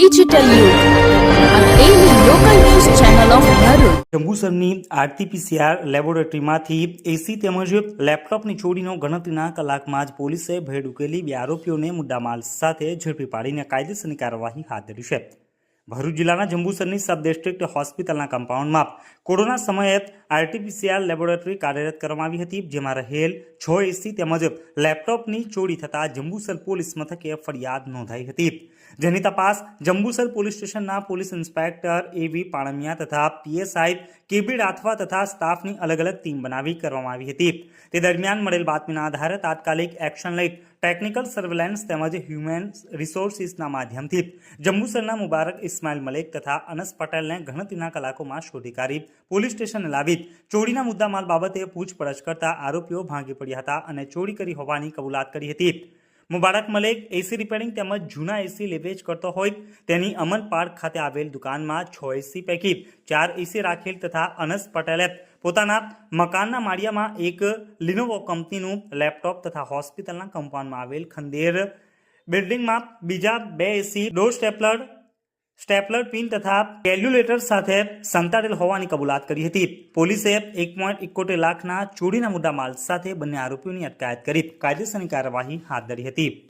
Digital યુગ. જંબુસરની RTPCR લેબોરેટરીમાંથી એસી તેમજ લેપટોપની ચોરીનો ગણતરીના કલાકમાં જ પોલીસે ભેડ ઉકેલી બે આરોપીઓને મુદ્દામાલ સાથે ઝડપી પાડીને કાયદેસરની કાર્યવાહી હાથ ધરી છે ભરૂચ જિલ્લાના જંબુસરની સબ ડિસ્ટ્રિક્ટ હોસ્પિટલના કમ્પાઉન્ડમાં કોરોના સમયે આરટીપીસીઆર લેબોરેટરી કાર્યરત કરવામાં આવી હતી, જેમાં રહેલ છ એસી તેમજ લેપટોપની ચોરી થતાં જંબુસર પોલીસ મથકે ફરિયાદ નોંધાઈ હતી. જેની તપાસ જંબુસર પોલીસ સ્ટેશનના police inspector A V Panmiya તથા પીએસઆઈ કેબી રાથવા તથા સ્ટાફની અલગ અલગ ટીમ બનાવી કરવામાં આવી હતી. તે દરમિયાન મળેલ બાતમીના આધારે તાત્કાલિક એક્શન લઈ ટેકનિકલ સર્વેલન્સ તેમજ હ્યુમન રિસોર્સિસના માધ્યમથી જંબુસરના મુબારક ઇસ્માઇલ મલેક તથા અનસ પટેલને ગણતરીના કલાકોમાં શોધી કાઢી પોલીસ સ્ટેશને લાવી ચોરીના મુદ્દામાલ બાબતે પૂછપરછ કરતા આરોપીઓ ભાંગી પડ્યા હતા અને ચોરી કરી હોવાની કબૂલાત કરી હતી. મુબારક મલેક એસી રિપેરિંગ તેમજ જૂના એસી લેવેચ કરતો હોય તેની અમન પાર્ક ખાતે આવેલ દુકાનમાં છ એસી પૈકી ચાર એસી રાખેલ તથા અનસ પટેલે પોતાના મકાનના માળિયામાં એક લિનોવો કંપનીનું લેપટોપ તથા હોસ્પિટલના કમ્પાઉન્ડમાં આવેલ ખંદેર બિલ્ડિંગમાં બીજા બે AC door stapler stapler pin તથા કેલ્ક્યુલેટર સાથે સંતાડેલ હોવાની કબૂલાત કરી હતી. પોલીસે એક પોઈન્ટ એકોતેર લાખના ચોરીના મુદ્દામાલ સાથે બંને આરોપીઓની અટકાયત કરી. કાયદેસરની કાર્યવાહી હાથ ધરી હતી.